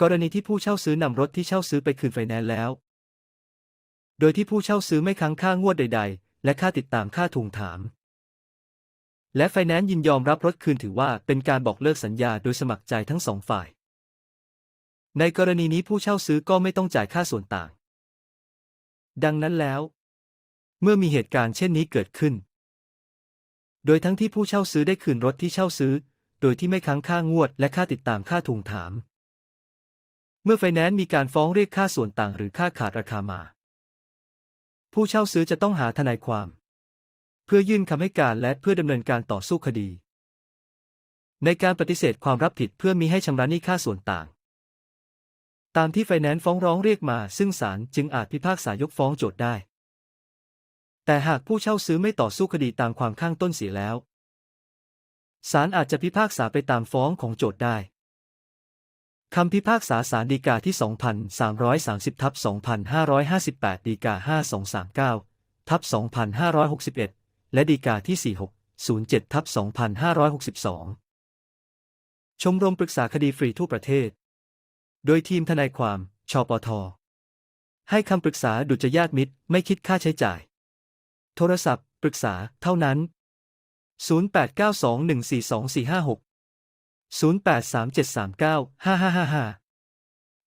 กรณีที่ผู้เช่าซื้อนำรถที่เช่าซื้อไปคืนไฟแนนซ์แล้ว โดยที่ผู้เช่าซื้อไม่ค้างค่างวดใด ๆ และค่าติดตามค่าทวงถาม และไฟแนนซ์ยินยอมรับรถคืนถือว่าเป็นการบอกเลิกสัญญาโดยสมัครใจทั้งสองฝ่าย ในกรณีนี้ผู้เช่าซื้อก็ไม่ต้องจ่ายค่าส่วนต่าง ดังนั้นแล้ว เมื่อมีเหตุการณ์เช่นนี้เกิดขึ้น โดยทั้งที่ผู้เช่าซื้อได้คืนรถที่เช่าซื้อ โดยที่ไม่ค้างค่างวด และค่าติดตามค่าทวงถาม เมื่อไฟแนนซ์มีการฟ้องเรียกค่าส่วนต่างหรือค่าขาดราคามา ผู้เช่าซื้อจะต้องหาทนายความ เพื่อยื่นคำให้การและเพื่อดำเนินการต่อสู้คดี ในการปฏิเสธความรับผิดเพื่อมีให้ชำระหนี้ค่าส่วนต่าง ตามที่ไฟแนนซ์ฟ้องร้องเรียกมา ซึ่งศาลจึงอาจพิพากษายกฟ้องโจทย์ได้ แต่หากผู้เช่าซื้อไม่ต่อสู้คดีตามความข้างต้นเสียแล้วศาลอาจจะพิพากษาไปตามฟ้องของโจทย์ได้ คำพิพากษาศาลฎีกาที่ 2,330ทับ2,558ฎีกา 5239ทับ2,561 และฎีกาที่ 4607ทับ2,562 ชมรมปรึกษาคดีฟรีทั่วประเทศ โดยทีมทนายความ ชปท ให้คำปรึกษาดุจยาติมิตร ไม่คิดค่าใช้จ่าย โทรศัพท์ ปรึกษา เท่านั้น 0892142456 0837395555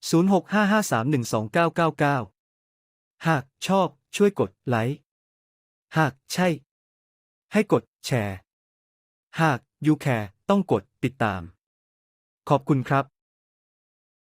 0655312999 หากชอบช่วยกดไลค์ หากใช่ ให้กดแชร์ หากยูแคร์ต้องกดติดตาม ขอบคุณครับ